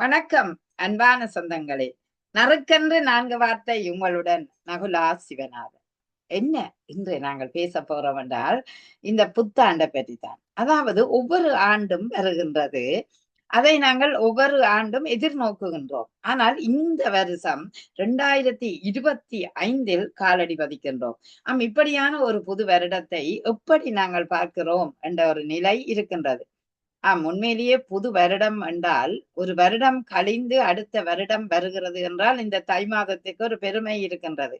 வணக்கம் அன்பான சொந்தங்களே. நறுக்கென்று நான்கு வார்த்தை உங்களுடன் நகுலா சிவநாதன். என்ன இன்று நாங்கள் பேச போறோம் என்றால் இந்த புத்தாண்டை பற்றி தான் அதாவது ஒவ்வொரு ஆண்டும் வருகின்றது. அதை நாங்கள் ஒவ்வொரு ஆண்டும் எதிர்நோக்குகின்றோம். ஆனால் இந்த வருஷம் ரெண்டாயிரத்தி இருபத்தி ஐந்தில் காலடி பதிக்கின்றோம். ஆம் இப்படியான ஒரு புது வருடத்தை எப்படி நாங்கள் பார்க்கிறோம் என்ற ஒரு நிலை இருக்கின்றது. ஆம் உண்மையிலேயே புது வருடம் என்றால் ஒரு வருடம் கழிந்து அடுத்த வருடம் வருகிறது என்றால் இந்த தை மாதத்துக்கு ஒரு பெருமை இருக்கின்றது.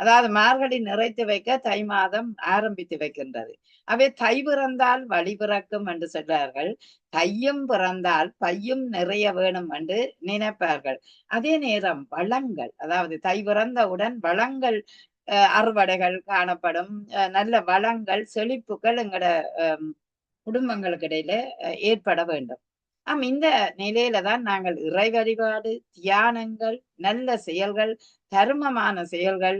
அதாவது மார்கழி நிறைத்து வைக்க தை மாதம் ஆரம்பித்து வைக்கின்றது. அவை தை பிறந்தால் வழி பிறக்கும் என்று சொல்றார்கள் தையும் பிறந்தால் பையும் நிறைய வேணும் என்று நினைப்பார்கள். அதே நேரம் வளங்கள் அதாவது தை பிறந்தவுடன் வளங்கள் அறுவடைகள் காணப்படும். நல்ல வளங்கள் செழிப்புகள் எங்களோட குடும்பங்களுக்கு இடையில ஏற்பட வேண்டும். ஆம் இந்த நிலையில தான் நாங்கள் இறை வழிபாடு தியானங்கள் நல்ல செயல்கள் தர்மமான செயல்கள்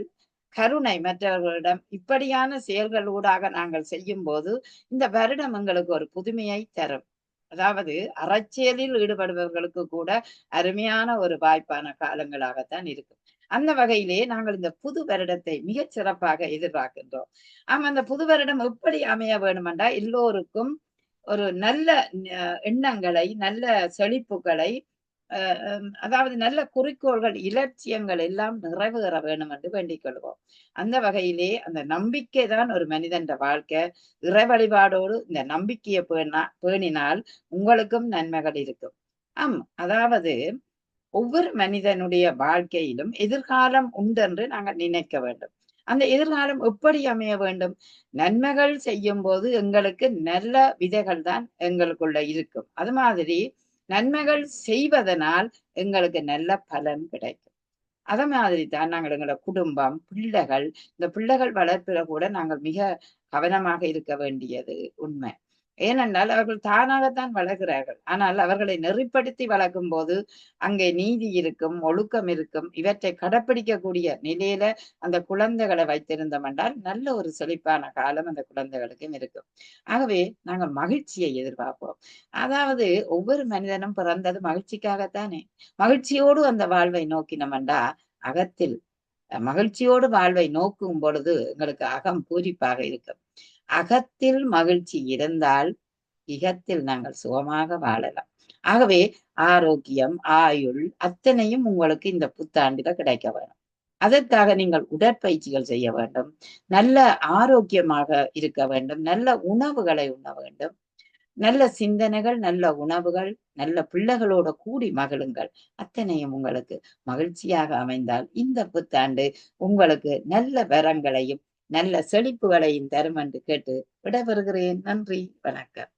கருணை மற்றவர்களிடம் இப்படியான செயல்களூடாக நாங்கள் செய்யும் போது இந்த வருடம் எங்களுக்கு ஒரு புதுமையை தரும். அதாவது அறச்செயலில் ஈடுபடுபவர்களுக்கு கூட அருமையான ஒரு வாய்ப்பான காலங்களாகத்தான் இருக்கும். அந்த வகையிலே நாங்கள் இந்த புது வருடத்தை மிகச் சிறப்பாக எதிர்பார்க்கின்றோம். ஆமா அந்த புது வருடம் எப்படி அமைய வேணுமென்றா எல்லோருக்கும் ஒரு நல்ல எண்ணங்களை நல்ல செழிப்புகளை அதாவது நல்ல குறிக்கோள்கள் இலட்சியங்கள் எல்லாம் நிறைவேற வேணும் என்று வேண்டிக் கொள்வோம். அந்த வகையிலே அந்த நம்பிக்கை தான் ஒரு மனிதன் வாழ்க்கை. இறை வழிபாடோடு இந்த நம்பிக்கையை பேணா பேணினால் உங்களுக்கும் நன்மைகள் இருக்கும். ஆம் அதாவது ஒவ்வொரு மனிதனுடைய வாழ்க்கையிலும் எதிர்காலம் உண்டென்று நாங்கள் நினைக்க வேண்டும். அந்த எதிர்காலம் எப்படி அமைய வேண்டும்? நன்மைகள் செய்யும் போது எங்களுக்கு நல்ல விதைகள் தான் எங்களுக்குள்ள இருக்கும். அது மாதிரி நன்மைகள் செய்வதனால் எங்களுக்கு நல்ல பலன் கிடைக்கும். அத மாதிரி தான் நாங்கள் எங்களோட குடும்பம் பிள்ளைகள் இந்த பிள்ளைகள் வளர்ப்பில கூட நாங்கள் மிக கவனமாக இருக்க வேண்டியது உண்மை. ஏனென்றால் அவர்கள் தானாகத்தான் வளர்கிறார்கள். ஆனால் அவர்களை நெறிப்படுத்தி வளர்க்கும் போது அங்கே நீதி இருக்கும் ஒழுக்கம் இருக்கும் இவற்றை கடைப்பிடிக்கக்கூடிய நிலையில அந்த குழந்தைகளை வைத்திருந்தோம் என்றால் நல்ல ஒரு செழிப்பான காலம் அந்த குழந்தைகளுக்கும் இருக்கும். ஆகவே நாங்கள் மகிழ்ச்சியை எதிர்பார்ப்போம். அதாவது ஒவ்வொரு மனிதனும் பிறந்தது மகிழ்ச்சிக்காகத்தானே. மகிழ்ச்சியோடு அந்த வாழ்வை நோக்கினோம்டா அகத்தில் மகிழ்ச்சியோடு வாழ்வை நோக்கும் பொழுது எங்களுக்கு அகம் பூரிப்பாக இருக்கும். அகத்தில் மகிழ்ச்சி இருந்தால் இகத்தில் நாங்கள் சுகமாக வாழலாம். ஆகவே ஆரோக்கியம் ஆயுள் அத்தனையும் உங்களுக்கு இந்த புத்தாண்டுல கிடைக்க வேணும். அதற்காக நீங்கள் உடற்பயிற்சிகள் செய்ய வேண்டும். நல்ல ஆரோக்கியமாக இருக்க வேண்டும். நல்ல உணவுகளை உண்ண வேண்டும். நல்ல சிந்தனைகள் நல்ல உணவுகள் நல்ல பிள்ளைகளோட கூடி மகிழுங்கள். அத்தனையும் உங்களுக்கு மகிழ்ச்சியாக அமைந்தால் இந்த புத்தாண்டு உங்களுக்கு நல்ல வரங்களையும் நல்ல செழிப்புகளையும் தரும் என்று கேட்டு விடைபெறுகிறேன். நன்றி. வணக்கம்.